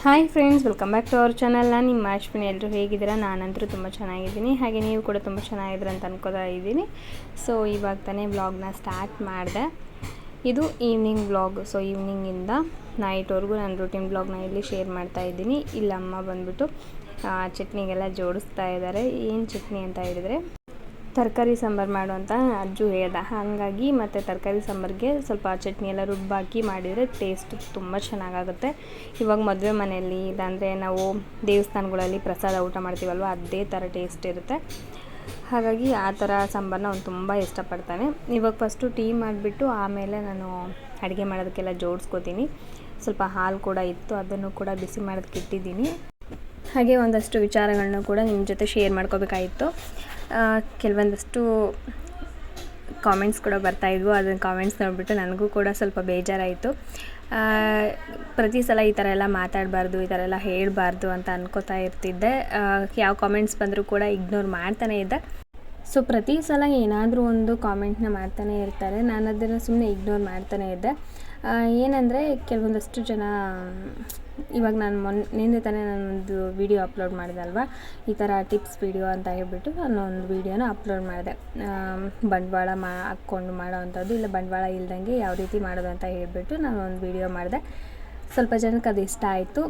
Hi friends welcome back to our channel ನಾನು ನಿಮ್ಮ ಅಶ್ವಿನಿ. ಎಲ್ಲರೂ ಹೇಗಿದ್ದೀರಾ? ನಾನಂತರೂ ತುಂಬ ಚೆನ್ನಾಗಿದ್ದೀನಿ. ಹಾಗೆ ನೀವು ಕೂಡ ತುಂಬ ಚೆನ್ನಾಗಿದ್ದೀರ ಅಂತ ಅನ್ಕೋತಾ ಇದ್ದೀನಿ. ಸೊ ಇವಾಗ ತಾನೇ ವ್ಲಾಗ್ನ ಸ್ಟಾರ್ಟ್ ಮಾಡಿದೆ. ಇದು ಈವ್ನಿಂಗ್ ಬ್ಲಾಗ್ ಸೊ ಈವ್ನಿಂಗಿಂದ ನೈಟ್ವರೆಗೂ ನಾನು ರೂಟೀನ್ ವ್ಲಾಗ್ನ ಇಲ್ಲಿ ಶೇರ್ ಮಾಡ್ತಾ ಇದ್ದೀನಿ. ಇಲ್ಲಮ್ಮ ಬಂದ್ಬಿಟ್ಟು ಚಟ್ನಿಗೆಲ್ಲ ಜೋಡಿಸ್ತಾ ಇದ್ದಾರೆ. ಏನು ಚಟ್ನಿ ಅಂತ ಹೇಳಿದರೆ? ತರಕಾರಿ ಸಾಂಬಾರು ಮಾಡು ಅಂತ ಅಜ್ಜು ಹೇಳ್ದ. ಹಾಗಾಗಿ ಮತ್ತು ತರಕಾರಿ ಸಾಂಬಾರಿಗೆ ಸ್ವಲ್ಪ ಚಟ್ನಿ ಎಲ್ಲ ರುಬ್ಬಾಕಿ ಮಾಡಿದರೆ ಟೇಸ್ಟ್ ತುಂಬ ಚೆನ್ನಾಗಾಗುತ್ತೆ. ಇವಾಗ ಮದುವೆ ಮನೆಯಲ್ಲಿ ಇಲ್ಲಾಂದರೆ ನಾವು ದೇವಸ್ಥಾನಗಳಲ್ಲಿ ಪ್ರಸಾದ ಊಟ ಮಾಡ್ತೀವಲ್ವ, ಅದೇ ಥರ ಟೇಸ್ಟ್ ಇರುತ್ತೆ. ಹಾಗಾಗಿ ಆ ಥರ ಸಾಂಬಾರನ್ನ ಅವ್ನು ತುಂಬ ಇಷ್ಟಪಡ್ತಾನೆ. ಇವಾಗ ಫಸ್ಟು ಟೀ ಮಾಡಿಬಿಟ್ಟು ಆಮೇಲೆ ನಾನು ಅಡುಗೆ ಮಾಡೋದಕ್ಕೆಲ್ಲ ಜೋಡಿಸ್ಕೋತೀನಿ. ಸ್ವಲ್ಪ ಹಾಲು ಕೂಡ ಇತ್ತು, ಅದನ್ನು ಕೂಡ ಬಿಸಿ ಮಾಡೋದಕ್ಕೆ ಇಟ್ಟಿದ್ದೀನಿ. ಹಾಗೆ ಒಂದಷ್ಟು ವಿಚಾರಗಳನ್ನ ಕೂಡ ನಿಮ್ಮ ಜೊತೆ ಶೇರ್ ಮಾಡ್ಕೋಬೇಕಾಗಿತ್ತು. ಕೆಲವೊಂದಷ್ಟು ಕಾಮೆಂಟ್ಸ್ ಕೂಡ ಬರ್ತಾಯಿದ್ವು ಅದನ್ನು ಕಾಮೆಂಟ್ಸ್ ನೋಡಿಬಿಟ್ಟು ನನಗೂ ಕೂಡ ಸ್ವಲ್ಪ ಬೇಜಾರಾಯಿತು. ಪ್ರತಿ ಸಲ ಈ ಥರ ಎಲ್ಲ ಮಾತಾಡಬಾರ್ದು, ಈ ಥರ ಎಲ್ಲ ಹೇಳಬಾರ್ದು ಅಂತ ಅನ್ಕೋತಾ ಇರ್ತಿದ್ದೆ. ಯಾವ ಕಾಮೆಂಟ್ಸ್ ಬಂದರೂ ಕೂಡ ಇಗ್ನೋರ್ ಮಾಡ್ತಾನೆ ಇದ್ದೆ. ಸೊ, ಪ್ರತಿ ಸಲ ಏನಾದರೂ ಒಂದು ಕಾಮೆಂಟ್ನ ಮಾಡ್ತಾನೆ ಇರ್ತಾರೆ. ನಾನು ಅದನ್ನು ಸುಮ್ಮನೆ ಇಗ್ನೋರ್ ಮಾಡ್ತಾನೆ ಇದ್ದೆ. ಏನಂದರೆ ಕೆಲವೊಂದಷ್ಟು ಜನ, ಇವಾಗ ನಾನು ಮೊನ್ನೆ ನಿನ್ನೆ ತಾನೇ ನಾನೊಂದು ವಿಡಿಯೋ ಅಪ್ಲೋಡ್ ಮಾಡಿದೆ ಅಲ್ವಾ? ಈ ಥರ ಟಿಪ್ಸ್ ವಿಡಿಯೋ ಅಂತ ಹೇಳ್ಬಿಟ್ಟು ನಾನು ಒಂದು ವಿಡಿಯೋನ ಅಪ್ಲೋಡ್ ಮಾಡಿದೆ. ಬಂಡವಾಳ ಮಾ, ಹಾಕ್ಕೊಂಡು ಮಾಡೋ ಅಂಥದ್ದು ಇಲ್ಲ ಬಂಡವಾಳ ಇಲ್ದಂಗೆ ಯಾವ ರೀತಿ ಮಾಡೋದು ಅಂತ ಹೇಳ್ಬಿಟ್ಟು ನಾನು ಒಂದು ವಿಡಿಯೋ ಮಾಡಿದೆ. ಸ್ವಲ್ಪ ಜನಕ್ಕೆ ಅದು ಇಷ್ಟ ಆಯಿತು.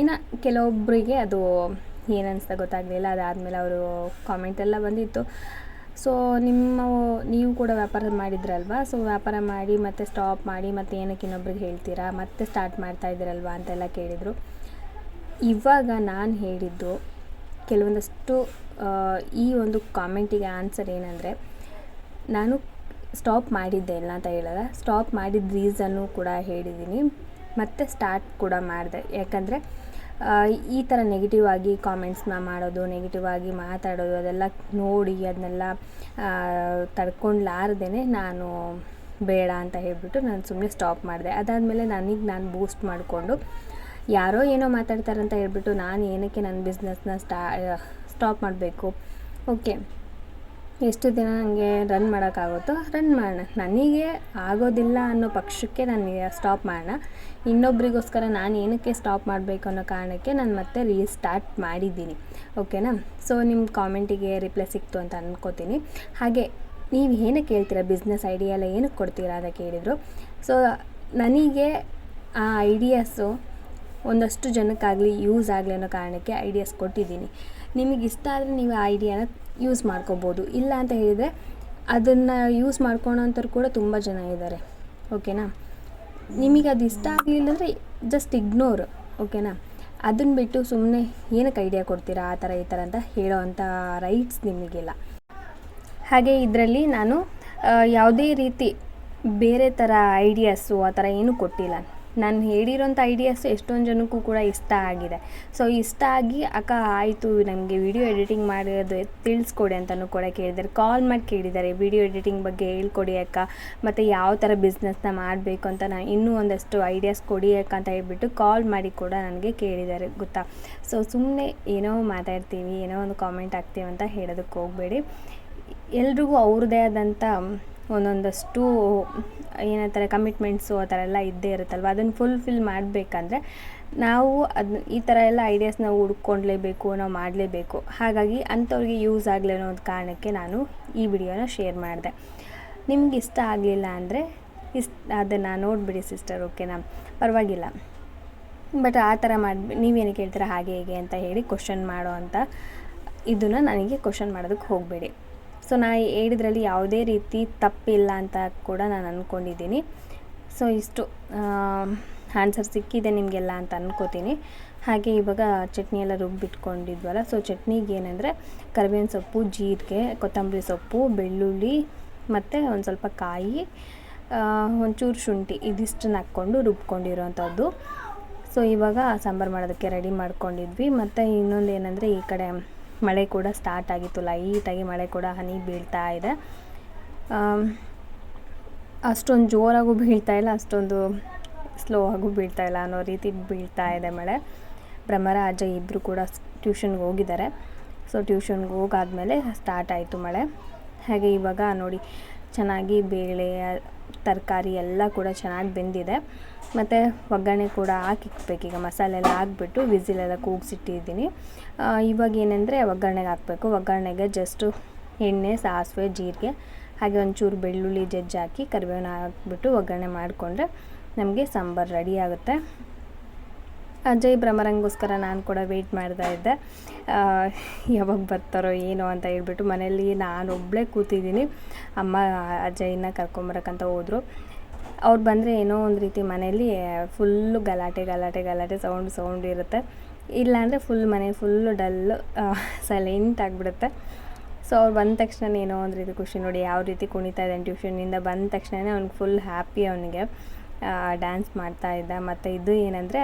ಇನ್ನು ಕೆಲವೊಬ್ಬರಿಗೆ ಅದು ಏನನ್ನಿಸ್ತಾ ಗೊತ್ತಾಗಲಿಲ್ಲ. ಅದಾದಮೇಲೆ ಅವರು ಕಾಮೆಂಟ್ ಎಲ್ಲ ಬಂದಿತ್ತು. ಸೊ ನಿಮ್ಮ ನೀವು ಕೂಡ ವ್ಯಾಪಾರ ಮಾಡಿದ್ರಲ್ವಾ? ಸೊ ವ್ಯಾಪಾರ ಮಾಡಿ, ಮತ್ತೆ ಸ್ಟಾಪ್ ಮಾಡಿ, ಮತ್ತೆ ಏನಕ್ಕೆ ಇನ್ನೊಬ್ರಿಗೆ ಹೇಳ್ತೀರಾ? ಮತ್ತೆ ಸ್ಟಾರ್ಟ್ ಮಾಡ್ತಾ ಇದ್ದೀರಲ್ವಾ ಅಂತೆಲ್ಲ ಕೇಳಿದರು. ಇವಾಗ ನಾನು ಹೇಳಿದ್ದು, ಕೆಲವೊಂದಷ್ಟು ಈ ಒಂದು ಕಾಮೆಂಟಿಗೆ ಆನ್ಸರ್ ಏನಂದರೆ, ನಾನು ಸ್ಟಾಪ್ ಮಾಡಿದ್ದೆ ಇಲ್ಲ ಅಂತ ಹೇಳಲ್ಲ. ಸ್ಟಾಪ್ ಮಾಡಿದ ರೀಸನ್ನು ಕೂಡ ಹೇಳಿದ್ದೀನಿ. ಮತ್ತೆ ಸ್ಟಾರ್ಟ್ ಕೂಡ ಮಾಡಿದೆ. ಯಾಕಂದರೆ ಈ ಥರ ನೆಗೆಟಿವ್ ಆಗಿ ಕಾಮೆಂಟ್ಸ್ನ ಮಾಡೋದು ನೆಗೆಟಿವ್ ಆಗಿ ಮಾತಾಡೋದು, ಅದೆಲ್ಲ ನೋಡಿ ಅದನ್ನೆಲ್ಲ ತಡ್ಕೊಂಡ್ಲಾರ್ದೇ ನಾನು ಬೇಡ ಅಂತ ಹೇಳಿಬಿಟ್ಟು ನಾನು ಸುಮ್ಮನೆ ಸ್ಟಾಪ್ ಮಾಡಿದೆ. ಅದಾದಮೇಲೆ ನನಗೆ ನಾನು ಬೂಸ್ಟ್ ಮಾಡಿಕೊಂಡು ಯಾರೋ ಏನೋ ಮಾತಾಡ್ತಾರಂತ ಹೇಳ್ಬಿಟ್ಟು ನಾನು ಏನಕ್ಕೆ ನನ್ನ ಬಿಸ್ನೆಸ್ನ ಸ್ಟಾ ಸ್ಟಾಪ್ ಮಾಡಬೇಕು? ಓಕೆ ಎಷ್ಟು ದಿನ ನನಗೆ ರನ್ ಮಾಡೋಕ್ಕಾಗುತ್ತೋ ರನ್ ಮಾಡೋಣ. ನನಗೆ ಆಗೋದಿಲ್ಲ ಅನ್ನೋ ಪಕ್ಷಕ್ಕೆ ನನಗೆ ಸ್ಟಾಪ್ ಮಾಡೋಣ. ಇನ್ನೊಬ್ರಿಗೋಸ್ಕರ ನಾನು ಏನಕ್ಕೆ ಸ್ಟಾಪ್ ಮಾಡಬೇಕು ಅನ್ನೋ ಕಾರಣಕ್ಕೆ ನಾನು ಮತ್ತೆ ರೀಸ್ಟಾರ್ಟ್ ಮಾಡಿದ್ದೀನಿ. ಓಕೆನಾ ಸೊ ನಿಮ್ಮ ಕಾಮೆಂಟಿಗೆ ರಿಪ್ಲೈ ಸಿಕ್ತು ಅಂತ ಅಂದ್ಕೋತೀನಿ ಹಾಗೆ, ನೀವು ಏನಕ್ಕೆ ಹೇಳ್ತೀರಾ ಬಿಸ್ನೆಸ್ ಐಡಿಯಾ ಎಲ್ಲ ಏನಕ್ಕೆ ಕೊಡ್ತೀರಾ ಅಂತ ಕೇಳಿದರು. ಸೊ ನನಗೆ ಆ ಐಡಿಯಾಸು ಒಂದಷ್ಟು ಜನಕ್ಕಾಗಲಿ ಯೂಸ್ ಆಗಲಿ ಅನ್ನೋ ಕಾರಣಕ್ಕೆ ಐಡಿಯಾಸ್ ಕೊಟ್ಟಿದ್ದೀನಿ. ನಿಮಗೆ ಇಷ್ಟ ಆದರೆ ನೀವು ಆ ಐಡಿಯಾನ ಯೂಸ್ ಮಾಡ್ಕೋಬೋದು. ಇಲ್ಲ ಅಂತ ಹೇಳಿದರೆ ಅದನ್ನು ಯೂಸ್ ಮಾಡ್ಕೊಳೋಂಥವ್ರು ಕೂಡ ತುಂಬ ಜನ ಇದ್ದಾರೆ ಓಕೆನಾ ನಿಮಗೆ ಅದು ಇಷ್ಟ ಆಗಲಿಲ್ಲ ಅಂದರೆ ಜಸ್ಟ್ ಇಗ್ನೋರ್ ಓಕೆನಾ ಅದನ್ನು ಬಿಟ್ಟು ಸುಮ್ಮನೆ ಏನಕ್ಕೆ ಐಡಿಯಾ ಕೊಡ್ತೀರಾ ಆ ಥರ ಈ ಥರ ಅಂತ ಹೇಳೋ ಅಂಥ ರೈಟ್ಸ್ ನಿಮಗಿಲ್ಲ. ಹಾಗೆ ಇದರಲ್ಲಿ ನಾನು ಯಾವುದೇ ರೀತಿ ಬೇರೆ ಥರ ಐಡಿಯಾಸು ಆ ಥರ ಏನೂ ಕೊಟ್ಟಿಲ್ಲ. ನಾನು ಹೇಳಿರೋಂಥ ಐಡಿಯಾಸು ಎಷ್ಟೊಂದು ಜನಕ್ಕೂ ಕೂಡ ಇಷ್ಟ ಆಗಿದೆ. ಸೊ ಇಷ್ಟ ಆಗಿ, ಅಕ್ಕ, ಆಯಿತು ನನಗೆ ವಿಡಿಯೋ ಎಡಿಟಿಂಗ್ ಮಾಡೋದು ತಿಳಿಸ್ಕೊಡಿ ಅಂತಲೂ ಕೂಡ ಕೇಳಿದ್ದಾರೆ. ಕಾಲ್ ಮಾಡಿ ಕೇಳಿದ್ದಾರೆ ವಿಡಿಯೋ ಎಡಿಟಿಂಗ್ ಬಗ್ಗೆ ಹೇಳ್ಕೊಡಿ ಅಕ್ಕ. ಮತ್ತು ಯಾವ ಥರ ಬಿಸ್ನೆಸ್ನ ಮಾಡಬೇಕು ಅಂತ ನಾನು ಇನ್ನೂ ಒಂದಷ್ಟು ಐಡಿಯಾಸ್ ಕೊಡಿ ಅಕ್ಕ ಅಂತ ಹೇಳ್ಬಿಟ್ಟು ಕಾಲ್ ಮಾಡಿ ಕೂಡ ನನಗೆ ಕೇಳಿದ್ದಾರೆ, ಗೊತ್ತಾ? ಸೊ ಸುಮ್ಮನೆ ಏನೋ ಮಾತಾಡ್ತೀವಿ, ಏನೋ ಒಂದು ಕಾಮೆಂಟ್ ಹಾಕ್ತೀವಿ ಅಂತ ಹೇಳೋದಕ್ಕೆ ಹೋಗಬೇಡಿ. ಎಲ್ರಿಗೂ ಅವ್ರದ್ದೇ ಆದಂಥ ಒಂದೊಂದಷ್ಟು ಏನಂತಾರೆ ಕಮಿಟ್ಮೆಂಟ್ಸು ಆ ಥರ ಎಲ್ಲ ಇದ್ದೇ ಇರುತ್ತಲ್ವ? ಅದನ್ನು ಫುಲ್ಫಿಲ್ ಮಾಡಬೇಕಂದ್ರೆ ನಾವು ಅದನ್ನ ಈ ಥರ ಎಲ್ಲ ಐಡಿಯಾಸ್ ನಾವು ಹುಡ್ಕೊಂಡ್ಲೇಬೇಕು, ನಾವು ಮಾಡಲೇಬೇಕು. ಹಾಗಾಗಿ ಅಂಥವ್ರಿಗೆ ಯೂಸ್ ಆಗಲಿ ಅನ್ನೋ ಒಂದು ಕಾರಣಕ್ಕೆ ನಾನು ಈ ವಿಡಿಯೋನ ಶೇರ್ ಮಾಡಿದೆ. ನಿಮ್ಗೆ ಇಷ್ಟ ಆಗಲಿಲ್ಲ ಅಂದರೆ ಇಷ್ಟ ಅದನ್ನು ನೋಡಿಬಿಡಿ ಸಿಸ್ಟರ್ ಓಕೆನಾ ಪರವಾಗಿಲ್ಲ. ಬಟ್ ಆ ಥರ ಮಾಡಿ, ನೀವೇನು ಕೇಳ್ತೀರಾ ಹಾಗೆ ಹೇಗೆ ಅಂತ ಹೇಳಿ ಕ್ವಶನ್ ಮಾಡೋ ಅಂತ, ಇದನ್ನು ನನಗೆ ಕ್ವಶನ್ ಮಾಡೋದಕ್ಕೆ ಹೋಗಬೇಡಿ. ಸೊ ನಾ ಹೇಳಿದ್ರಲ್ಲಿ ಯಾವುದೇ ರೀತಿ ತಪ್ಪಿಲ್ಲ ಅಂತ ಕೂಡ ನಾನು ಅಂದ್ಕೊಂಡಿದ್ದೀನಿ ಸೊ ಇಷ್ಟು ಆನ್ಸರ್ ಸಿಕ್ಕಿದೆ ನಿಮಗೆಲ್ಲ ಅಂತ ಅಂದ್ಕೋತೀನಿ ಹಾಗೆ ಇವಾಗ ಚಟ್ನಿ ಎಲ್ಲ ರುಬ್ಬಿಟ್ಕೊಂಡಿದ್ವಲ್ಲ, ಸೊ ಚಟ್ನಿಗೆ ಏನಂದರೆ ಕರಿಬೇವಿನ ಸೊಪ್ಪು, ಜೀರಿಗೆ, ಕೊತ್ತಂಬರಿ ಸೊಪ್ಪು, ಬೆಳ್ಳುಳ್ಳಿ ಮತ್ತು ಒಂದು ಸ್ವಲ್ಪ ಕಾಯಿ ಒಂಚೂರು ಶುಂಠಿ ಇದಿಷ್ಟನ್ನು ಹಾಕ್ಕೊಂಡು ರುಬ್ಕೊಂಡಿರೋವಂಥದ್ದು ಸೊ ಇವಾಗ ಸಾಂಬಾರು ಮಾಡೋದಕ್ಕೆ ರೆಡಿ ಮಾಡ್ಕೊಂಡಿದ್ವಿ. ಮತ್ತು ಇನ್ನೊಂದು ಏನಂದರೆ ಈ ಕಡೆ ಮಳೆ ಕೂಡ ಸ್ಟಾರ್ಟ್ ಆಗಿತ್ತು. ಲೈಟಾಗಿ ಮಳೆ ಕೂಡ ಹನಿ ಬೀಳ್ತಾ ಇದೆ. ಅಷ್ಟೊಂದು ಜೋರಾಗೂ ಬೀಳ್ತಾ ಇಲ್ಲ, ಅಷ್ಟೊಂದು ಸ್ಲೋ ಆಗೂ ಬೀಳ್ತಾ ಇಲ್ಲ ಅನ್ನೋ ರೀತಿ ಬೀಳ್ತಾ ಇದೆ ಮಳೆ. ಬ್ರಹ್ಮರಾಜ ಅಜ್ಜ ಇಬ್ಬರು ಕೂಡ ಟ್ಯೂಷನ್ಗೆ ಹೋಗಿದ್ದಾರೆ. ಸೊ ಟ್ಯೂಷನ್ಗೆ ಹೋಗಾದ್ಮೇಲೆ ಸ್ಟಾರ್ಟ್ ಆಯಿತು ಮಳೆ. ಹಾಗೆ ಇವಾಗ ನೋಡಿ, ಚೆನ್ನಾಗಿ ಬೇಳೆ, ತರಕಾರಿ ಎಲ್ಲ ಕೂಡ ಚೆನ್ನಾಗಿ ಬೆಂದಿದೆ. ಮತ್ತು ಒಗ್ಗರಣೆ ಕೂಡ ಹಾಕಿಕ್ಬೇಕೀಗ ಮಸಾಲೆ ಎಲ್ಲ ಹಾಕ್ಬಿಟ್ಟು ವಿಸಿಲೆಲ್ಲ ಕೂಗಿಸಿಟ್ಟಿದ್ದೀನಿ. ಇವಾಗ ಏನಂದರೆ ಒಗ್ಗರಣೆಗೆ ಹಾಕಬೇಕು. ಒಗ್ಗರಣೆಗೆ ಜಸ್ಟು ಎಣ್ಣೆ, ಸಾಸಿವೆ, ಜೀರಿಗೆ, ಹಾಗೆ ಒಂಚೂರು ಬೆಳ್ಳುಳ್ಳಿ, ಜಜ್ಜಿ ಹಾಕಿ ಕರಿಬೇವನ್ನ ಹಾಕ್ಬಿಟ್ಟು ಒಗ್ಗರಣೆ ಮಾಡಿಕೊಂಡ್ರೆ ನಮಗೆ ಸಾಂಬಾರು ರೆಡಿ ಆಗುತ್ತೆ. ಅಜಯ್ ಭ್ರಮರಂಗೋಸ್ಕರ ನಾನು ಕೂಡ ವೆಯ್ಟ್ ಮಾಡ್ತಾ ಇದ್ದೆ. ಯಾವಾಗ ಬರ್ತಾರೋ ಏನೋ ಅಂತ ಹೇಳ್ಬಿಟ್ಟು ಮನೆಯಲ್ಲಿ ನಾನು ಒಬ್ಬಳೇ ಕೂತಿದ್ದೀನಿ. ಅಮ್ಮ ಅಜಯ್ನ ಕರ್ಕೊಂಬರಕ್ಕಂತ ಹೋದರು. ಅವ್ರು ಬಂದರೆ ಏನೋ ಒಂದು ರೀತಿ ಮನೆಯಲ್ಲಿ ಫುಲ್ಲು ಗಲಾಟೆ ಗಲಾಟೆ ಗಲಾಟೆ ಸೌಂಡ್ ಸೌಂಡ್ ಇರುತ್ತೆ. ಇಲ್ಲಾಂದರೆ ಫುಲ್ ಮನೆ ಫುಲ್ಲು ಡಲ್ಲು ಸೈಲೆಂಟ್ ಆಗಿಬಿಡುತ್ತೆ. ಸೊ ಅವ್ರು ಬಂದ ತಕ್ಷಣ ಏನೋ ಒಂದು ರೀತಿ ಖುಷಿ ನೋಡಿ ಯಾವ ರೀತಿ ಕುಣಿತಾ ಇದ್ದಾನೆ ಟ್ಯೂಷನಿಂದ ಬಂದ ತಕ್ಷಣವೇ ಅವ್ನಿಗೆ ಫುಲ್ ಹ್ಯಾಪಿ ಅವನಿಗೆ ಡ್ಯಾನ್ಸ್ ಮಾಡ್ತಾ ಇದ್ದ. ಮತ್ತು ಇದು ಏನಂದರೆ,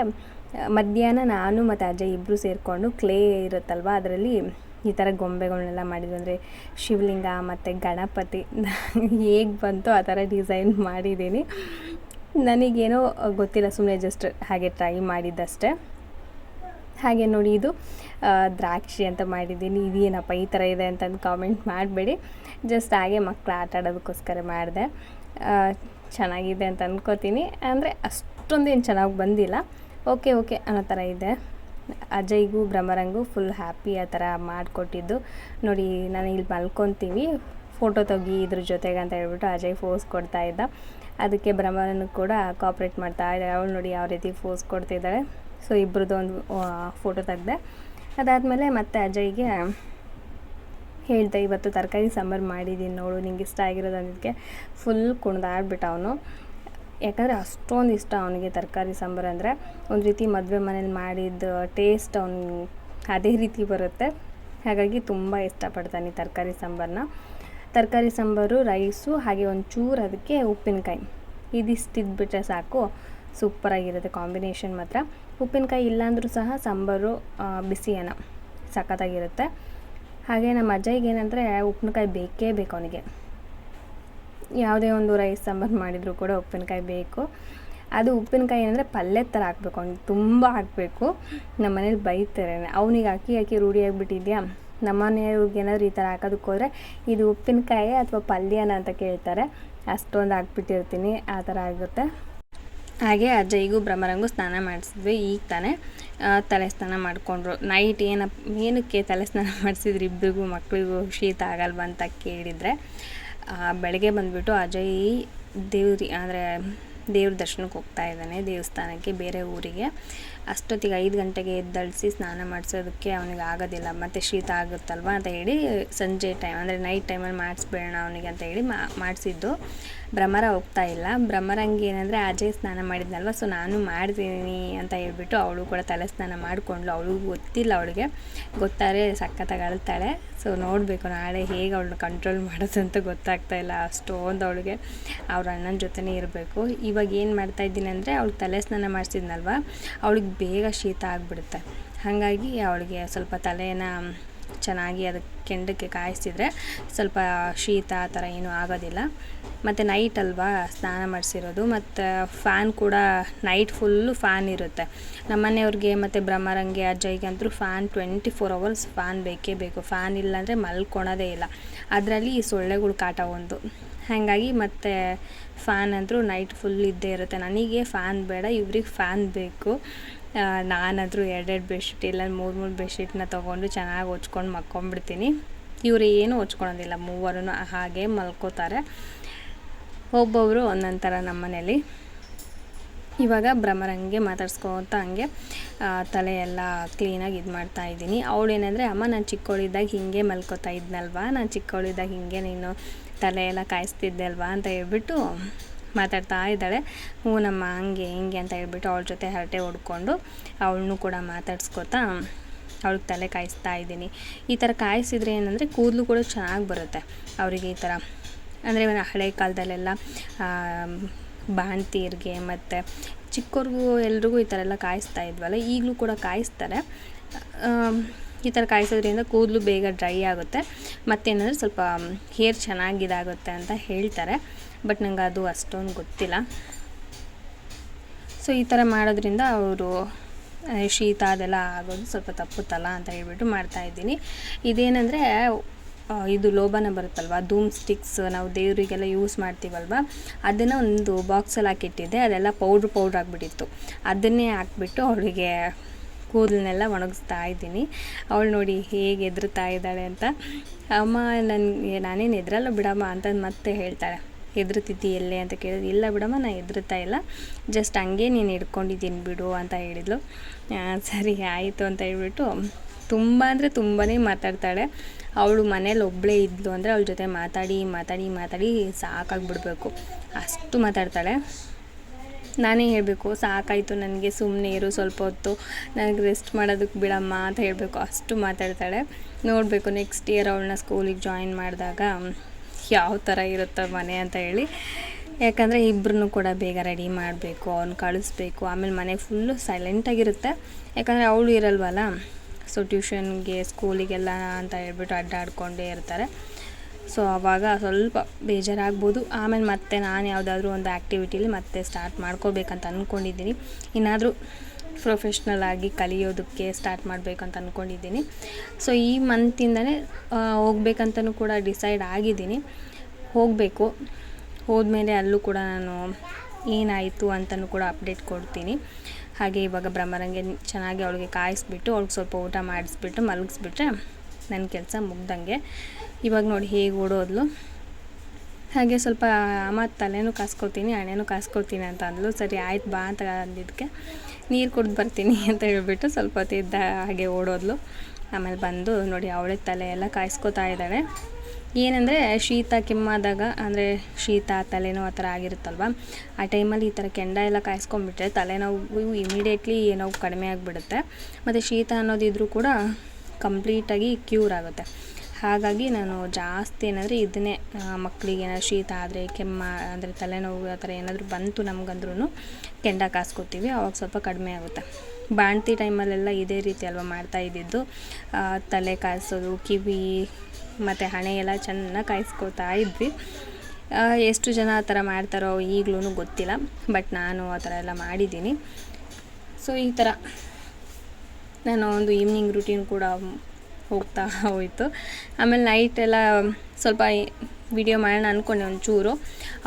ಮಧ್ಯಾಹ್ನ ನಾನು ಮತ್ತು ಅಜ್ಜ ಇಬ್ಬರು ಸೇರಿಕೊಂಡು ಕ್ಲೇ ಇರುತ್ತಲ್ವ, ಅದರಲ್ಲಿ ಈ ಥರ ಗೊಂಬೆಗಳನ್ನೆಲ್ಲ ಮಾಡಿದ್ವಿ ಅಂದರೆ ಶಿವಲಿಂಗ ಮತ್ತು ಗಣಪತಿ ಹೇಗೆ ಬಂತು ಆ ಥರ ಡಿಸೈನ್ ಮಾಡಿದ್ದೀನಿ. ನನಗೇನೋ ಗೊತ್ತಿಲ್ಲ ಸುಮ್ಮನೆ ಜಸ್ಟ್ ಹಾಗೆ ಟ್ರೈ ಮಾಡಿದ್ದಷ್ಟೇ. ಹಾಗೆ ನೋಡಿ ಇದು ದ್ರಾಕ್ಷಿ ಅಂತ ಮಾಡಿದ್ದೀನಿ. ಇದೇನಪ್ಪ ಈ ಥರ ಇದೆ ಅಂತಂದು ಕಾಮೆಂಟ್ ಮಾಡಬೇಡಿ. ಜಸ್ಟ್ ಹಾಗೆ ಮಕ್ಕಳು ಆಟ ಆಡೋದಕ್ಕೋಸ್ಕರ ಮಾಡಿದೆ. ಚೆನ್ನಾಗಿದೆ ಅಂತ ಅಂದ್ಕೋತೀನಿ ಅಂದರೆ ಅಷ್ಟೊಂದೇನು ಚೆನ್ನಾಗಿ ಬಂದಿಲ್ಲ. ಓಕೆ ಓಕೆ ಅನ್ನೋ ಥರ ಇದೆ. ಅಜಯ್ಗೂ ಭ್ರಮರಂಗೂ ಫುಲ್ ಹ್ಯಾಪಿ ಆ ಥರ ಮಾಡಿಕೊಟ್ಟಿದ್ದು. ನೋಡಿ, ನಾನು ಇಲ್ಲಿ ಮಲ್ಕೊತೀವಿ ಫೋಟೋ ತೆಗಿ ಇದ್ರ ಜೊತೆಗೆ ಅಂತ ಹೇಳ್ಬಿಟ್ಟು ಅಜಯ್ ಫೋಸ್ ಕೊಡ್ತಾ ಇದ್ದ. ಅದಕ್ಕೆ ಭ್ರಮರನ್ನು ಕೂಡ ಕಾಪ್ರೇಟ್ ಮಾಡ್ತಾ ಇದ್ದಾರೆ. ಅವಳು ನೋಡಿ ಯಾವ ರೀತಿ ಫೋಸ್ ಕೊಡ್ತಿದ್ದಾಳೆ ಸೊ ಇಬ್ಬರದ್ದು ಒಂದು ಫೋಟೋ ತೆಗ್ದೆ. ಅದಾದಮೇಲೆ ಮತ್ತೆ ಅಜಯ್ಗೆ ಹೇಳ್ತಾ ಇವತ್ತು ತರಕಾರಿ ಸಾಂಬಾರು ಮಾಡಿದ್ದೀನಿ ನೋಡು, ನಿಂಗೆ ಇಷ್ಟ ಆಗಿರೋದು ಅನ್ನೋದಕ್ಕೆ ಫುಲ್ ಕುಣ್ದಾಡ್ಬಿಟ್ಟ ಅವನು. ಯಾಕಂದರೆ ಅಷ್ಟೊಂದು ಇಷ್ಟ ಅವನಿಗೆ ತರಕಾರಿ ಸಾಂಬಾರು ಅಂದರೆ. ಒಂದು ರೀತಿ ಮದುವೆ ಮನೇಲಿ ಮಾಡಿದ ಟೇಸ್ಟ್ ಅವ್ನು ಅದೇ ರೀತಿ ಬರುತ್ತೆ. ಹಾಗಾಗಿ ತುಂಬ ಇಷ್ಟಪಡ್ತಾನೆ ತರಕಾರಿ ಸಾಂಬಾರನ್ನ ತರಕಾರಿ ಸಾಂಬಾರು, ರೈಸು, ಹಾಗೆ ಒಂಚೂರು ಅದಕ್ಕೆ ಉಪ್ಪಿನಕಾಯಿ. ಇದಿಷ್ಟು ಇದ್ಬಿಟ್ರೆ ಸಾಕು, ಸೂಪರಾಗಿರುತ್ತೆ ಕಾಂಬಿನೇಷನ್ ಮಾತ್ರ. ಉಪ್ಪಿನಕಾಯಿ ಇಲ್ಲಾಂದರೂ ಸಹ ಸಾಂಬಾರು ಬಿಸಿ ಅನ್ನ ಸಖತ್ತಾಗಿರುತ್ತೆ. ಹಾಗೆ ನಮ್ಮ ಅಜ್ಜಯ್ಗೆ ಏನಂದರೆ ಉಪ್ಪಿನಕಾಯಿ ಬೇಕೇ ಬೇಕು ಅವನಿಗೆ. ಯಾವುದೇ ಒಂದು ರೈಸ್ ಸಾಂಬಾರು ಮಾಡಿದರೂ ಕೂಡ ಉಪ್ಪಿನಕಾಯಿ ಬೇಕು. ಅದು ಉಪ್ಪಿನಕಾಯಿ ಏನಂದರೆ ಪಲ್ಯದ ಥರ ಹಾಕ್ಬೇಕು. ಅವ್ನಿಗೆ ತುಂಬ ಹಾಕಬೇಕು. ನಮ್ಮ ಮನೇಲಿ ಬೈತಾರೆ ಅವನಿಗೆ ಅಕ್ಕಿ ಹಾಕಿ ರೂಢಿಯಾಗಿಬಿಟ್ಟಿದ್ಯಾ ನಮ್ಮ ಮನೆಯವ್ರಿಗೆ ಏನಾದರೂ ಈ ಥರ ಹಾಕೋದಕ್ಕೆ ಹೋದರೆ ಇದು ಉಪ್ಪಿನಕಾಯಿ ಅಥವಾ ಪಲ್ಯನ ಅಂತ ಕೇಳ್ತಾರೆ. ಅಷ್ಟೊಂದು ಹಾಕ್ಬಿಟ್ಟಿರ್ತೀನಿ. ಆ ಥರ ಆಗುತ್ತೆ. ಹಾಗೆ ಅಜ್ಜಯಿಗೂ ಬ್ರಹ್ಮರಂಗು ಸ್ನಾನ ಮಾಡಿಸಿದ್ವಿ. ಈಗ ತಾನೇ ತಲೆ ಸ್ನಾನ ಮಾಡಿಕೊಂಡ್ರು. ನೈಟ್ ಏನಪ್ಪ ಏನಕ್ಕೆ ತಲೆ ಸ್ನಾನ ಮಾಡಿಸಿದ್ರು ಇಬ್ಬರಿಗೂ ಮಕ್ಕಳಿಗೂ ಶೀತ ಆಗಲ್ವ ಅಂತ ಕೇಳಿದರೆ. ಬೆಳಗ್ಗೆ ಬಂದುಬಿಟ್ಟು ಅಜಯ್ ದೇವ್ರಿ ಅಂದರೆ ದೇವ್ರ ದರ್ಶನಕ್ಕೆ ಹೋಗ್ತಾ ಇದ್ದಾನೆ ದೇವಸ್ಥಾನಕ್ಕೆ ಬೇರೆ ಊರಿಗೆ. ಅಷ್ಟೊತ್ತಿಗೆ ಐದು ಗಂಟೆಗೆ ಎದ್ದಳಿಸಿ ಸ್ನಾನ ಮಾಡಿಸೋದಕ್ಕೆ ಅವನಿಗೆ ಆಗೋದಿಲ್ಲ. ಮತ್ತು ಶೀತ ಆಗುತ್ತಲ್ವ ಅಂತ ಹೇಳಿ ಸಂಜೆ ಟೈಮ್ ಅಂದರೆ ನೈಟ್ ಟೈಮಲ್ಲಿ ಮಾಡಿಸ್ಬೇಡ ಅವನಿಗೆ ಅಂತ ಹೇಳಿ ಮಾಡಿಸಿದ್ದು. ಭ್ರಮರ ಹೋಗ್ತಾ ಇಲ್ಲ. ಭ್ರಮರಂಗೆ ಏನಂದರೆ ಅಜಯ್ ಸ್ನಾನ ಮಾಡಿದ್ನಲ್ವ ಸೊ ನಾನು ಮಾಡ್ತೀನಿ ಅಂತ ಹೇಳ್ಬಿಟ್ಟು ಅವಳು ಕೂಡ ತಲೆ ಸ್ನಾನ ಮಾಡಿಕೊಂಡ್ಳು. ಅವಳಿಗೂ ಗೊತ್ತಿಲ್ಲ ಅವಳಿಗೆ. ಗೊತ್ತಾರೆ ಸಖತ್ತಾಗಿ ಅಳ್ತಾಳೆ. ಸೊ ನೋಡಬೇಕು ನಾಳೆ ಹೇಗೆ ಅವಳನ್ನ ಕಂಟ್ರೋಲ್ ಮಾಡೋದು ಅಂತ ಗೊತ್ತಾಗ್ತಾ ಇಲ್ಲ ಅಷ್ಟೊಂದು ಅವಳಿಗೆ. ಅವ್ರ ಅಣ್ಣನ ಜೊತೆನೇ ಇರಬೇಕು. ಇವಾಗ ಏನು ಮಾಡ್ತಾ ಇದ್ದೀನಿ ಅಂದರೆ ಅವಳು ತಲೆ ಸ್ನಾನ ಮಾಡಿಸಿದ್ನಲ್ವ, ಅವಳಿಗೆ ಬೇಗ ಶೀತ ಆಗಿಬಿಡುತ್ತೆ. ಹಾಗಾಗಿ ಅವಳಿಗೆ ಸ್ವಲ್ಪ ತಲೆನ ಚೆನ್ನಾಗಿ ಅದಕ್ಕೆ ಕೆಂಡಕ್ಕೆ ಕಾಯಿಸಿದ್ರೆ ಸ್ವಲ್ಪ ಶೀತ ಆ ಥರ ಏನೂ ಆಗೋದಿಲ್ಲ. ಮತ್ತು ನೈಟ್ ಅಲ್ವಾ ಸ್ನಾನ ಮಾಡಿಸಿರೋದು. ಮತ್ತು ಫ್ಯಾನ್ ಕೂಡ ನೈಟ್ ಫುಲ್ಲು ಫ್ಯಾನ್ ಇರುತ್ತೆ. ನಮ್ಮನೆಯವ್ರಿಗೆ ಮತ್ತು ಬ್ರಹ್ಮರಂಗೆ, ಅಜ್ಜಯ್ಗೆ ಅಂತೂ fan twenty four hours fan ಬೇಕೇ ಬೇಕು. ಫ್ಯಾನ್ ಇಲ್ಲಾಂದರೆ ಮಲ್ಕೊಳೋದೇ ಇಲ್ಲ. ಅದರಲ್ಲಿ ಈ ಸೊಳ್ಳೆಗಳು ಕಾಟ ಒಂದು. ಹಾಗಾಗಿ ಮತ್ತು ಫ್ಯಾನ್ ಅಂತೂ ನೈಟ್ ಫುಲ್ ಇದ್ದೇ ಇರುತ್ತೆ. ನನಗೆ ಫ್ಯಾನ್ ಬೇಡ, ಇವ್ರಿಗೆ ಫ್ಯಾನ್ ಬೇಕು. ನಾನಾದರೂ ಎರಡೆರಡು ಬೆಡ್ಶೀಟ್ ಇಲ್ಲ, ಮೂರು ಮೂರು ಬೆಡ್ಶೀಟ್ನ ತೊಗೊಂಡು ಚೆನ್ನಾಗಿ ಹೊಚ್ಕೊಂಡು ಮಕ್ಕೊಂಡ್ಬಿಡ್ತೀನಿ ಇವರು ಏನೂ ಹೊಚ್ಕೊಳೋದಿಲ್ಲ ಮೂವರು ಹಾಗೆ ಮಲ್ಕೋತಾರೆ. ಒಬ್ಬೊಬ್ಬರು ಒಂದೊಂದು ಥರ ನಮ್ಮ ಮನೇಲಿ ಇವಾಗ ಭ್ರಮರಂಗೆ ಮಾತಾಡ್ಸ್ಕೊತ ಹಂಗೆ ತಲೆಯೆಲ್ಲ ಕ್ಲೀನಾಗಿ ಇದು ಮಾಡ್ತಾ ಇದ್ದೀನಿ. ಅವಳು ಏನಂದರೆ, ಅಮ್ಮ, ನಾನು ಚಿಕ್ಕವಳಿದ್ದಾಗ ಹಿಂಗೆ ಮಲ್ಕೋತಾ ಇದ್ನಲ್ವಾ? ನಾನು ಚಿಕ್ಕವಳಿದ್ದಾಗ ಹಿಂಗೆ ನೀನು ತಲೆ ಎಲ್ಲ ಕಾಯಿಸ್ತಿದ್ದೆ ಅಲ್ವಾ? ಅಂತ ಹೇಳ್ಬಿಟ್ಟು ಮಾತಾಡ್ತಾ ಇದ್ದಾಳೆ. ಹ್ಞೂ ನಮ್ಮ ಹಂಗೆ ಹಿಂಗೆ ಅಂತ ಹೇಳ್ಬಿಟ್ಟು ಅವಳ ಜೊತೆ ಹರಟೆ ಹೊಡ್ಕೊಂಡು ಅವಳನ್ನೂ ಕೂಡ ಮಾತಾಡ್ಸ್ಕೊತಾ ಅವಳಿಗೆ ತಲೆ ಕಾಯಿಸ್ತಾ ಇದ್ದೀನಿ. ಈ ಥರ ಕಾಯಿಸಿದ್ರೆ ಏನಂದರೆ ಕೂದಲು ಕೂಡ ಚೆನ್ನಾಗಿ ಬರುತ್ತೆ ಅವರಿಗೆ ಈ ಥರ. ಅಂದರೆ ಹಳೆ ಕಾಲದಲ್ಲೆಲ್ಲ ಆ, ಬಾಣ್ತೀರಿಗೆ ಮತ್ತು ಚಿಕ್ಕವ್ರಿಗೂ ಎಲ್ರಿಗೂ ಈ ಥರ ಎಲ್ಲ ಕಾಯಿಸ್ತಾ ಇದ್ವಲ್ಲ ಈಗಲೂ ಕೂಡ ಕಾಯಿಸ್ತಾರೆ. ಈ ಥರ ಕಾಯಿಸೋದ್ರಿಂದ ಕೂದಲು ಬೇಗ ಡ್ರೈ ಆಗುತ್ತೆ. ಮತ್ತೇನಂದರೆ ಸ್ವಲ್ಪ ಹೇರ್ ಚೆನ್ನಾಗಿ ಇದಾಗುತ್ತೆ ಅಂತ ಹೇಳ್ತಾರೆ. ಬಟ್ ನಂಗೆ ಅದು ಅಷ್ಟೊಂದು ಗೊತ್ತಿಲ್ಲ. ಸೊ ಈ ಥರ ಮಾಡೋದ್ರಿಂದ ಅವರು ಶೀತ ಅದೆಲ್ಲ ಆಗೋದು ಸ್ವಲ್ಪ ತಪ್ಪುತ್ತಲ್ಲ ಅಂತ ಹೇಳ್ಬಿಟ್ಟು ಮಾಡ್ತಾಯಿದ್ದೀನಿ ಇದೇನೆಂದರೆ ಇದು ಲೋಬಾನ ಬರುತ್ತಲ್ವ? ಧೂಮ್ ಸ್ಟಿಕ್ಸ್ ನಾವು ದೇವರಿಗೆಲ್ಲ ಯೂಸ್ ಮಾಡ್ತೀವಲ್ವ? ಅದನ್ನು ಒಂದು ಬಾಕ್ಸಲ್ಲಿ ಹಾಕಿಟ್ಟಿದ್ದೆ. ಅದೆಲ್ಲ ಪೌಡ್ರ್ ಪೌಡ್ರ್ ಆಗಿಬಿಟ್ಟಿತ್ತು. ಅದನ್ನೇ ಹಾಕ್ಬಿಟ್ಟು ಅವಳಿಗೆ ಕೂದಲನ್ನೆಲ್ಲ ಒಣಗಿಸ್ತಾ ಇದ್ದೀನಿ. ಅವಳು ನೋಡಿ ಹೇಗೆ ಎದುರುತ್ತಾ ಇದ್ದಾಳೆ ಅಂತ. ಅಮ್ಮ ನನಗೆ, ನಾನೇನು ಎದುರಲ್ಲ ಬಿಡಮ್ಮ ಅಂತ ಮತ್ತೆ ಹೇಳ್ತಾಳೆ. ಎದುರುತ್ತಿದ್ದಿ ಎಲ್ಲೇ ಅಂತ ಕೇಳಿದ್ರು. ಇಲ್ಲ ಬಿಡಮ್ಮ ನಾನು ಹೆದರ್ತಾ ಇಲ್ಲ. ಜಸ್ಟ್ ಹಂಗೆ ನೀನು ಹಿಡ್ಕೊಂಡಿದ್ದೀನಿ ಬಿಡು ಅಂತ ಹೇಳಿದ್ಲು. ಸರಿ ಆಯಿತು ಅಂತ ಹೇಳ್ಬಿಟ್ಟು ತುಂಬ ಅಂದರೆ ತುಂಬಾ ಮಾತಾಡ್ತಾಳೆ. ಅವಳು ಮನೇಲಿ ಒಬ್ಬಳೇ ಇದ್ಲು ಅಂದರೆ ಅವಳ ಜೊತೆ ಮಾತಾಡಿ ಮಾತಾಡಿ ಮಾತಾಡಿ ಸಾಕಾಗ್ಬಿಡ್ಬೇಕು. ಅಷ್ಟು ಮಾತಾಡ್ತಾಳೆ. ನಾನೇ ಹೇಳಬೇಕು, ಸಾಕಾಯಿತು ನನಗೆ ಸುಮ್ಮನೆ ಇರು, ಸ್ವಲ್ಪ ಹೊತ್ತು ನನಗೆ ರೆಸ್ಟ್ ಮಾಡೋದಕ್ಕೆ ಬಿಡಮ್ಮ ಅಂತ ಹೇಳಬೇಕು. ಅಷ್ಟು ಮಾತಾಡ್ತಾಳೆ. ನೋಡಬೇಕು ನೆಕ್ಸ್ಟ್ ಇಯರ್ ಅವಳನ್ನ ಸ್ಕೂಲಿಗೆ ಜಾಯಿನ್ ಮಾಡಿದಾಗ ಯಾವ ಥರ ಇರುತ್ತೆ ಮನೆ ಅಂತ ಹೇಳಿ. ಯಾಕಂದರೆ ಇಬ್ಬರನ್ನು ಕೂಡ ಬೇಗ ರೆಡಿ ಮಾಡಬೇಕು, ಅವ್ನು ಕಳಿಸ್ಬೇಕು. ಆಮೇಲೆ ಮನೆ ಫುಲ್ಲು ಸೈಲೆಂಟಾಗಿರುತ್ತೆ ಯಾಕಂದರೆ ಅವಳು ಇರಲ್ವಲ್ಲ ಸೊ ಟ್ಯೂಷನ್ಗೆ ಸ್ಕೂಲಿಗೆಲ್ಲ ಅಂತ ಹೇಳ್ಬಿಟ್ಟು ಅಡ್ಡಾಡ್ಕೊಂಡೇ ಇರ್ತಾರೆ. ಸೊ ಆವಾಗ ಸ್ವಲ್ಪ ಬೇಜಾರಾಗ್ಬೋದು. ಆಮೇಲೆ ಮತ್ತೆ ನಾನು ಯಾವುದಾದ್ರೂ ಒಂದು ಆ್ಯಕ್ಟಿವಿಟೀಲಿ ಮತ್ತೆ ಸ್ಟಾರ್ಟ್ ಮಾಡ್ಕೋಬೇಕಂತ ಅಂದ್ಕೊಂಡಿದ್ದೀನಿ ಇನ್ನಾದರೂ ಪ್ರೊಫೆಷ್ನಲ್ ಆಗಿ ಕಲಿಯೋದಕ್ಕೆ ಸ್ಟಾರ್ಟ್ ಮಾಡಬೇಕಂತ ಅಂದ್ಕೊಂಡಿದ್ದೀನಿ ಸೊ ಈ ಮಂತಿಂದನೇ ಹೋಗ್ಬೇಕಂತಲೂ ಕೂಡ ಡಿಸೈಡ್ ಆಗಿದ್ದೀನಿ. ಹೋಗಬೇಕು. ಹೋದ್ಮೇಲೆ ಅಲ್ಲೂ ಕೂಡ ನಾನು ಏನಾಯಿತು ಅಂತಲೂ ಕೂಡ ಅಪ್ಡೇಟ್ ಕೊಡ್ತೀನಿ. ಹಾಗೆ ಇವಾಗ ಬ್ರಹ್ಮರಂಗೆ ಚೆನ್ನಾಗಿ ಅವಳಿಗೆ ಕಾಯಿಸ್ಬಿಟ್ಟು, ಅವ್ಳಿಗೆ ಸ್ವಲ್ಪ ಊಟ ಮಾಡಿಸ್ಬಿಟ್ಟು, ಮಲಗಿಸ್ಬಿಟ್ರೆ ನನ್ನ ಕೆಲಸ ಮುಗ್ದಂಗೆ. ಇವಾಗ ನೋಡಿ ಹೇಗೆ ಓಡೋದ್ಲು. ಹಾಗೆ ಸ್ವಲ್ಪ ಅಮ್ಮ ತಲೆನೂ ಕಾಸ್ಕೊಳ್ತೀನಿ, ಹಣೆನೂ ಕಾಸ್ಕೊಳ್ತೀನಿ ಅಂತ ಅಂದಳು ಸರಿ, ಆಯ್ತು ಬಾ ಅಂತ ಅಂದಿದ್ದಕ್ಕೆ ನೀರು ಕುಡ್ದು ಬರ್ತೀನಿ ಅಂತ ಹೇಳ್ಬಿಟ್ಟು ಸ್ವಲ್ಪ ಹೊತ್ತಿದ್ದ ಹಾಗೆ ಓಡೋದ್ಲು. ಆಮೇಲೆ ಬಂದು ನೋಡಿ ಅವಳೆ ತಲೆ ಎಲ್ಲ ಕಾಯಿಸ್ಕೊತಾ ಇದ್ದಾಳೆ. ಏನಂದರೆ ಶೀತ ಕೆಮ್ಮಾದಾಗ, ಅಂದರೆ ಶೀತ, ತಲೆನೋವು ಆ ಥರ ಆಗಿರುತ್ತಲ್ವ? ಆ ಟೈಮಲ್ಲಿ ಈ ಥರ ಕೆಂಡ ಎಲ್ಲ ಕಾಯಿಸ್ಕೊಂಡ್ಬಿಟ್ರೆ ತಲೆನೋವು ಇಮಿಡಿಯೇಟ್ಲಿ ಏನೋ ಕಡಿಮೆ ಆಗಿಬಿಡುತ್ತೆ. ಮತ್ತು ಶೀತ ಅನ್ನೋದಿದ್ರೂ ಕೂಡ ಕಂಪ್ಲೀಟಾಗಿ ಕ್ಯೂರ್ ಆಗುತ್ತೆ. ಹಾಗಾಗಿ ನಾನು ಜಾಸ್ತಿ ಏನಾದರೂ ಇದನ್ನೇ ಮಕ್ಕಳಿಗೆ ಏನಾದ್ರು ಶೀತ ಆದರೆ, ಕೆಮ್ಮ ಅಂದರೆ ತಲೆನೋವು ಆ ಥರ ಏನಾದರೂ ಬಂತು ನಮಗಂದ್ರೂ ಕೆಂಡ ಕಾಸ್ಕೊತೀವಿ, ಅವಾಗ ಸ್ವಲ್ಪ ಕಡಿಮೆ ಆಗುತ್ತೆ. ಬಾಣ್ತಿ ಟೈಮಲ್ಲೆಲ್ಲ ಇದೇ ರೀತಿ ಅಲ್ವಾ ಮಾಡ್ತಾ ಇದ್ದಿದ್ದು. ತಲೆ ಕಾಯಿಸೋದು, ಕಿವಿ ಮತ್ತು ಹಣೆ ಎಲ್ಲ ಚೆನ್ನಾಗಿ ಕಾಯಿಸ್ಕೊತಾ ಇದ್ವಿ. ಎಷ್ಟು ಜನ ಆ ಥರ ಮಾಡ್ತಾರೋ ಈಗಲೂ ಗೊತ್ತಿಲ್ಲ, ಬಟ್ ನಾನು ಆ ಥರ ಎಲ್ಲ ಮಾಡಿದ್ದೀನಿ. ಸೊ, ಈ ಥರ. ನಾನು ಒಂದು ಈವ್ನಿಂಗ್ ರುಟೀನ್ ಕೂಡ ಹೋಗ್ತಾ ಹೋಯಿತು. ಆಮೇಲೆ ನೈಟ್ ಎಲ್ಲ ಸ್ವಲ್ಪ ವಿಡಿಯೋ ಮಾಡೋಣ ಅಂದ್ಕೊಂಡೆ ಒಂಚೂರು.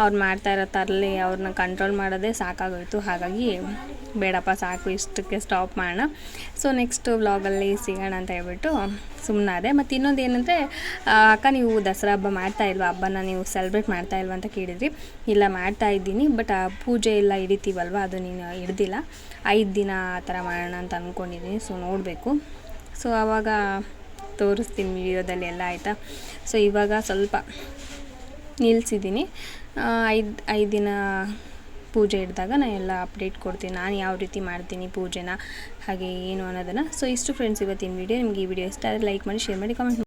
ಅವ್ರು ಮಾಡ್ತಾ ಇರೋ ತರಲಿ ಅವ್ರನ್ನ ಕಂಟ್ರೋಲ್ ಮಾಡೋದೇ ಸಾಕಾಗೋಯಿತು. ಹಾಗಾಗಿ ಬೇಡಪ್ಪ ಸಾಕು, ಇಷ್ಟಕ್ಕೆ ಸ್ಟಾಪ್ ಮಾಡೋಣ. ಸೊ ನೆಕ್ಸ್ಟ್ ವ್ಲಾಗಲ್ಲಿ ಸಿಗೋಣ ಅಂತ ಹೇಳ್ಬಿಟ್ಟು ಸುಮ್ಮನಾದೆ ಮತ್ತು ಇನ್ನೊಂದು ಏನಂದರೆ ಅಕ್ಕ ನೀವು ದಸರಾ ಹಬ್ಬ ಮಾಡ್ತಾ ಇಲ್ವಾ? ಹಬ್ಬನ ನೀವು ಸೆಲೆಬ್ರೇಟ್ ಮಾಡ್ತಾ ಇಲ್ವಾ ಅಂತ ಕೇಳಿದ್ರಿ ಇಲ್ಲ, ಮಾಡ್ತಾ ಇದ್ದೀನಿ. ಬಟ್ ಆ, ಪೂಜೆ ಎಲ್ಲ ಹಿಡಿತೀವಲ್ವ? ಅದು ನೀನು ಹಿಡ್ದಿಲ್ಲ. ಐದು ದಿನ ಆ ಥರ ಮಾಡೋಣ ಅಂತ ಅಂದ್ಕೊಂಡಿದ್ದೀನಿ ಸೊ ನೋಡಬೇಕು. ಸೊ ಆವಾಗ ತೋರಿಸ್ತೀನಿ ವಿಡಿಯೋದಲ್ಲಿ ಎಲ್ಲ ಆಯಿತಾ? ಸೊ ಇವಾಗ ಸ್ವಲ್ಪ ನಿಲ್ಲಿಸಿದ್ದೀನಿ ಐದು ಐದು ದಿನ ಪೂಜೆ ಹಿಡಿದಾಗ ನಾನು ಎಲ್ಲ ಅಪ್ಡೇಟ್ ಕೊಡ್ತೀನಿ, ನಾನು ಯಾವ ರೀತಿ ಮಾಡ್ತೀನಿ ಪೂಜೆನ, ಹಾಗೆ ಏನು ಅನ್ನೋದನ್ನು. ಸೊ ಇಷ್ಟು ಫ್ರೆಂಡ್ಸ್ ಇವತ್ತಿನ ವಿಡಿಯೋ ನಿಮಗೆ ಈ ವಿಡಿಯೋ ಇಷ್ಟ ಆದರೆ ಲೈಕ್ ಮಾಡಿ ಶೇರ್ ಮಾಡಿ ಕಾಮೆಂಟ್